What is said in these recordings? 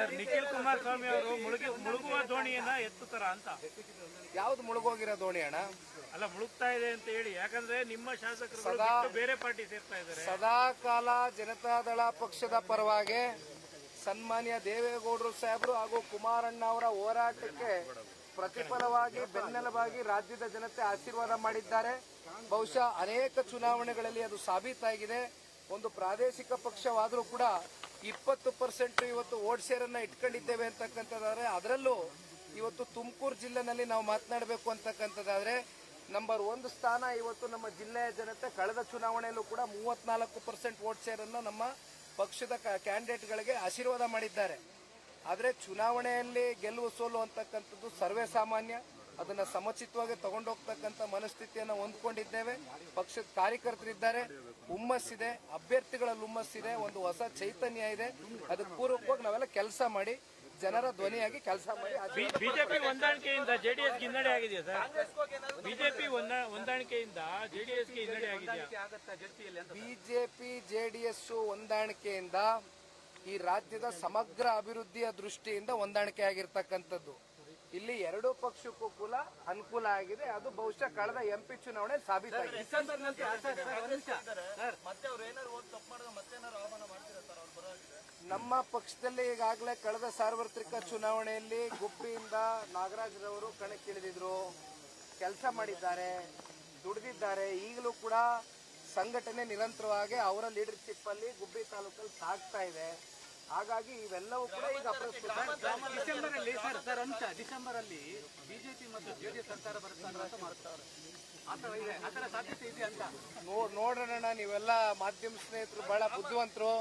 Sir Nikhil Kumaraswamy ಅವರು ಮುಳುಗಿ ಮುಳುಗುವ ದೋಣಿಯನ್ನ ಎತ್ತುತ್ತಾರ ಅಂತ. ಯಾವ್ದು ಮುಳುಗೋಗಿರೋ ದೋಣಿ ಅಣ್ಣ? ಅಲ್ಲ ಮುಳುಗ್ತಾ ಇದೆ ಅಂತ ಹೇಳಿ. ಯಾಕಂದ್ರೆ ನಿಮ್ಮ ಶಾಸಕರು ಬೇರೆ ಪಾರ್ಟಿ ಸೇರ್ತಾ ಇದ್ದಾರೆ. ಸದಾ ಕಾಲ ಜನತಾದಳ ಪಕ್ಷದ ಪರವಾಗಿ ಸನ್ಮಾನ್ಯ ದೇವೇಗೌಡರು ಸಾಹೇಬರು ಹಾಗೂ ಕುಮಾರಣ್ಣ ಅವರ ಹೋರಾಟಕ್ಕೆ ಪ್ರತಿಫಲವಾಗಿ ಬೆನ್ನೆಲುಬಾಗಿ ರಾಜ್ಯದ ಜನತೆ ಆಶೀರ್ವಾದ ಮಾಡಿದ್ದಾರೆ. ಬಹುಶಃ ಅನೇಕ ಚುನಾವಣೆಗಳಲ್ಲಿ ಅದು ಸಾಬೀತಾಗಿದೆ. ಒಂದು ಪ್ರಾದೇಶಿಕ ಪಕ್ಷವಾದರೂ ಕೂಡ ಇಪ್ಪತ್ತು ಪರ್ಸೆಂಟ್ ಇವತ್ತು ವೋಟ್ ಅನ್ನ ಇಟ್ಕೊಂಡಿದ್ದೇವೆ ಅಂತಕ್ಕಂಥದ್ದಾದ್ರೆ ಅದರಲ್ಲೂ ಇವತ್ತು ತುಮಕೂರು ಜಿಲ್ಲೆನಲ್ಲಿ ನಾವು ಮಾತನಾಡಬೇಕು ಅಂತಕ್ಕಂಥದ್ದಾದ್ರೆ ನಂಬರ್ ಒಂದು ಸ್ಥಾನ ಇವತ್ತು ನಮ್ಮ ಜಿಲ್ಲೆಯ ಜನತೆ ಕಳೆದ ಚುನಾವಣೆಯಲ್ಲೂ ಕೂಡ ಮೂವತ್ನಾಲ್ಕು ಪರ್ಸೆಂಟ್ ಶೇರ್ ಅನ್ನು ನಮ್ಮ ಪಕ್ಷದ ಕ್ಯಾಂಡಿಡೇಟ್ಗಳಿಗೆ ಆಶೀರ್ವಾದ ಮಾಡಿದ್ದಾರೆ. ಆದರೆ ಚುನಾವಣೆಯಲ್ಲಿ ಗೆಲುವು ಸೋಲು ಅಂತಕ್ಕಂಥದ್ದು ಸರ್ವೇ ಸಾಮಾನ್ಯ. ಅದನ್ನ ಸಮಚಿತವಾಗಿ ತಗೊಂಡೋಗ್ತಕ್ಕಂಥ ಮನಸ್ಥಿತಿಯನ್ನು ಹೊಂದ್ಕೊಂಡಿದ್ದೇವೆ. ಪಕ್ಷದ ಕಾರ್ಯಕರ್ತರಿದ್ದಾರೆ ಹುಮ್ಮಸ್ಸಿದೆ. ಅಭ್ಯರ್ಥಿಗಳಲ್ಲಿ ಹುಮ್ಮಸ್ಸಿದೆ. ಒಂದು ಹೊಸ ಚೈತನ್ಯ ಇದೆ. ಅದಕ್ಕೆ ಪೂರ್ವಕವಾಗಿ ನಾವೆಲ್ಲ ಕೆಲಸ ಮಾಡಿ ಜನರ ಧ್ವನಿಯಾಗಿ ಕೆಲಸ ಮಾಡಿ ಬಿಜೆಪಿ ಹೊಂದಾಣಿಕೆಯಿಂದ ಜೆಡಿಎಸ್ ಹಿನ್ನಡೆ ಆಗಿದೆಯಾ ಸರ್? ಬಿಜೆಪಿ ಹೊಂದಾಣಿಕೆಯಿಂದ ಜೆಡಿಎಸ್ ಹಿನ್ನಡೆ ಆಗಿದೆಯಾ? ಬಿಜೆಪಿ ಜೆಡಿಎಸ್ ಹೊಂದಾಣಿಕೆಯಿಂದ ಈ ರಾಜ್ಯದ ಸಮಗ್ರ ಅಭಿವೃದ್ಧಿಯ ದೃಷ್ಟಿಯಿಂದ ಹೊಂದಾಣಿಕೆ ಆಗಿರ್ತಕ್ಕಂಥದ್ದು. ಇಲ್ಲಿ ಎರಡೂ ಪಕ್ಷಕ್ಕೂ ಕೂಡ ಅನುಕೂಲ ಆಗಿದೆ. ಅದು ಬಹುಶಃ ಕಳೆದ ಎಂಪಿ ಚುನಾವಣೆ ಸಾಬೀತಾಗಿದೆ. ನಮ್ಮ ಪಕ್ಷದಲ್ಲಿ ಈಗಾಗಲೇ ಕಳೆದ ಸಾರ್ವತ್ರಿಕ ಚುನಾವಣೆಯಲ್ಲಿ ಗುಬ್ಬಿಯಿಂದ ನಾಗರಾಜ್ರವರು ಕಣಕ್ಕಿಳಿದಿದ್ರು. ಕೆಲಸ ಮಾಡಿದ್ದಾರೆ ದುಡಿದಿದ್ದಾರೆ. ಈಗಲೂ ಕೂಡ ಸಂಘಟನೆ ನಿರಂತರವಾಗಿ ಅವರ ಲೀಡರ್ಶಿಪ್ ಅಲ್ಲಿ ಗುಬ್ಬಿ ತಾಲೂಕಲ್ಲಿ ಸಾಗ್ತಾ ಇದೆ. ಹಾಗಾಗಿ ಇವೆಲ್ಲವೂ ಕೂಡ ಈಗ ಡಿಸೆಂಬರ್ ಅಲ್ಲಿ ಸರ್ ಸರ್ ಅಂತ ಡಿಸೆಂಬರ್ ಅಲ್ಲಿ ಬಿಜೆಪಿ ಮತ್ತು ಜೆಡಿಎಸ್ ಸರ್ಕಾರ ಬರುತ್ತೆ ಅಂತ ಮಾಡ್ತಾರೆ ಆತರ ಸಾಧ್ಯತೆ ಇದೆ ಅಂತ. ನೋಡೋಣ ನೀವೆಲ್ಲ ಮಾಧ್ಯಮ ಸ್ನೇಹಿತರು ಬಹಳ ಬುದ್ಧಿವಂತರು.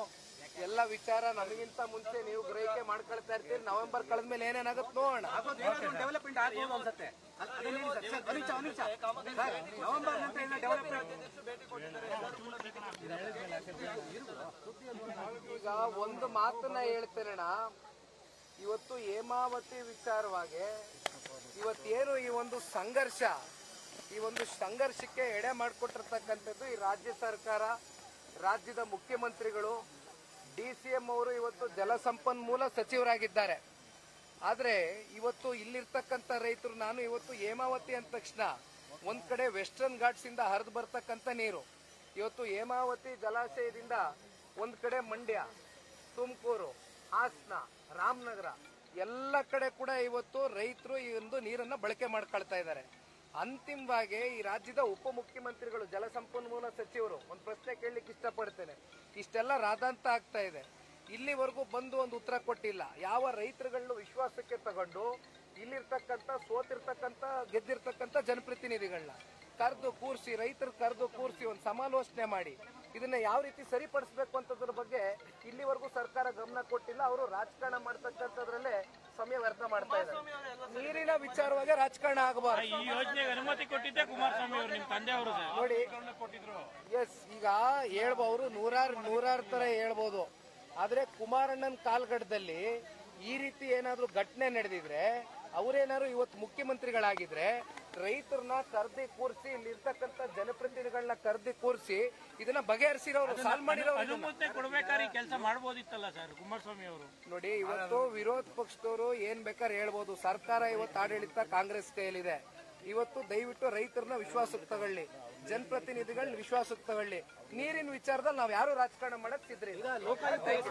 ಎಲ್ಲ ವಿಚಾರ ನಮಗಿಂತ ಮುಂಚೆ ನೀವು ಗ್ರಹಿಕೆ ಮಾಡ್ಕೊಳ್ತಾ ಇರ್ತೀರಿ. ನವೆಂಬರ್ ಕಳೆದ ಮೇಲೆ ಏನೇನಾಗುತ್ತೆ ನೋಡೋಣ. ಡೆವಲಪ್ಮೆಂಟ್ ಆಗ್ಬೋದು ಅನ್ಸುತ್ತೆ. ನವೆಂಬರ್ ನಂತರ ಎಲ್ಲ ಡೆವಲಪ್ಮೆಂಟ್ ಈಗ ಒಂದು ಮಾತನ್ನ ಹೇಳ್ತೇನಣ್ಣ, ಇವತ್ತು ಹೇಮಾವತಿ ವಿಚಾರವಾಗಿ ಇವತ್ತೇನು ಈ ಒಂದು ಸಂಘರ್ಷ, ಈ ಒಂದು ಸಂಘರ್ಷಕ್ಕೆ ಎಡೆ ಮಾಡಿಕೊಟ್ಟಿರ್ತಕ್ಕಂಥದ್ದು ಈ ರಾಜ್ಯ ಸರ್ಕಾರ, ರಾಜ್ಯದ ಮುಖ್ಯಮಂತ್ರಿಗಳು, ಡಿ ಸಿ ಎಂ ಅವರು ಇವತ್ತು ಜಲಸಂಪನ್ಮೂಲ ಸಚಿವರಾಗಿದ್ದಾರೆ. ಆದರೆ ಇವತ್ತು ಇಲ್ಲಿರ್ತಕ್ಕಂಥ ರೈತರು, ನಾನು ಇವತ್ತು ಹೇಮಾವತಿ ಅಂದ ತಕ್ಷಣ ಒಂದು ಕಡೆ ವೆಸ್ಟರ್ನ್ ಘಾಟ್ಸಿಂದ ಹರಿದು ಬರ್ತಕ್ಕಂಥ ನೀರು, ಇವತ್ತು ಹೇಮಾವತಿ ಜಲಾಶಯದಿಂದ ಒಂದು ಕಡೆ ಮಂಡ್ಯ ತುಮಕೂರು, ಹಾಸನ, ರಾಮನಗರ ಎಲ್ಲ ಕಡೆ ಕೂಡ ಇವತ್ತು ರೈತರು ಈ ಒಂದು ನೀರನ್ನ ಬಳಕೆ ಮಾಡ್ಕೊಳ್ತಾ ಇದ್ದಾರೆ. ಅಂತಿಮವಾಗಿ ಈ ರಾಜ್ಯದ ಉಪಮುಖ್ಯಮಂತ್ರಿಗಳು ಜಲಸಂಪನ್ಮೂಲ ಸಚಿವರು, ಒಂದು ಪ್ರಶ್ನೆ ಕೇಳಲಿಕ್ಕೆ ಇಷ್ಟಪಡ್ತೇನೆ. ಇಷ್ಟೆಲ್ಲ ರಾದಾಂತ ಆಗ್ತಾ ಇದೆ. ಇಲ್ಲಿವರೆಗೂ ಬಂದು ಒಂದು ಉತ್ತರ ಕೊಟ್ಟಿಲ್ಲ. ಯಾವ ರೈತರುಗಳನ್ನು ವಿಶ್ವಾಸಕ್ಕೆ ತಗೊಂಡು ಇಲ್ಲಿರ್ತಕ್ಕಂಥ, ಸೋತಿರ್ತಕ್ಕಂಥ, ಗೆದ್ದಿರ್ತಕ್ಕಂಥ ಜನಪ್ರತಿನಿಧಿಗಳನ್ನ ಕರೆದು ಕೂರಿಸಿ, ರೈತರು ಕರೆದು ಕೂರಿಸಿ ಒಂದು ಸಮಾಲೋಚನೆ ಮಾಡಿ, ಇದನ್ನ ಯಾವ ರೀತಿ ಸರಿಪಡಿಸಬೇಕು ಅಂತದ್ರ ಬಗ್ಗೆ ಕೊಟ್ಟಿಲ್ಲ ಅವರು ರಾಜಕಾರಣ ಮಾಡ್ತಕ್ಕಂಥದ್ರಲ್ಲೇ ಸಮಯ ವ್ಯರ್ಥ ಮಾಡ್ತಾ ಇದ್ದಾರೆ. ನೀರಿನ ವಿಚಾರವಾಗಿ ರಾಜಕಾರಣ ಆಗಬಾರ್ದು. ಈ ಯೋಜನೆಗೆ ಅನುಮತಿ ಕೊಟ್ಟಿದ್ದೆ ಕುಮಾರಸ್ವಾಮಿ ಅವರು ನಿಮ್ಮ ತಂದೆ ಅವರು ನೋಡಿ ಕೊಟ್ಟಿದ್ರು. ಎಸ್ ಈಗ ಹೇಳ್ಬಹುದು ನೂರಾರು ನೂರಾರು ತರ ಹೇಳ್ಬೋದು. ಆದ್ರೆ ಕುಮಾರಣ್ಣನ ಕಾಲ್ಗಡದಲ್ಲಿ ಈ ರೀತಿ ಏನಾದ್ರೂ ಘಟನೆ ನಡೆದಿದ್ರೆ ಅವರೇನಾದ್ರು ಇವತ್ತು ಮುಖ್ಯಮಂತ್ರಿಗಳಾಗಿದ್ರೆ ರೈತರನ್ನ ಕರ್ದಿ ಕೂರಿಸಿ ಇಲ್ಲಿ ಇರ್ತಕ್ಕಂಥ ಜನಪ್ರತಿನಿಧಿಗಳನ್ನ ಕರ್ದಿ ಕೂರಿಸಿ ಇದನ್ನ ಬಗೆಹರಿಸಿರೋರು ಸಾಲ್ವ್ ಮಾಡಿರೋರು ಇದನ್ನ. ಅನುಮತಿ ಕೊಡ್ಬೇಕಾದ್ರೆ ಈ ಕೆಲಸ ಮಾಡ್ಬೋದಿತ್ತಲ್ಲ ಸರ್ ಕುಮಾರಸ್ವಾಮಿ ಅವರು? ನೋಡಿ ಇವತ್ತು ವಿರೋಧ ಪಕ್ಷದವರು ಏನ್ ಬೇಕಾದ್ರೆ ಹೇಳ್ಬೋದು. ಸರ್ಕಾರ ಇವತ್ತು ಆಡಳಿತ ಕಾಂಗ್ರೆಸ್ ಕೈಯಲ್ಲಿದೆ. ಇವತ್ತು ದಯವಿಟ್ಟು ರೈತರನ್ನ ವಿಶ್ವಾಸಕ್ಕೆ ತಗೊಳ್ಳಿ. ಜನಪ್ರತಿನಿಧಿಗಳನ್ನ ವಿಶ್ವಾಸಕ್ಕೆ ತಗೊಳ್ಳಿ. ನೀರಿನ ವಿಚಾರದಲ್ಲಿ ನಾವ್ ಯಾರು ರಾಜಕಾರಣ ಮಾಡಕ್ ಇಲ್ಲ ಲೋಕಾಯುಕ್ತ ಎಸ್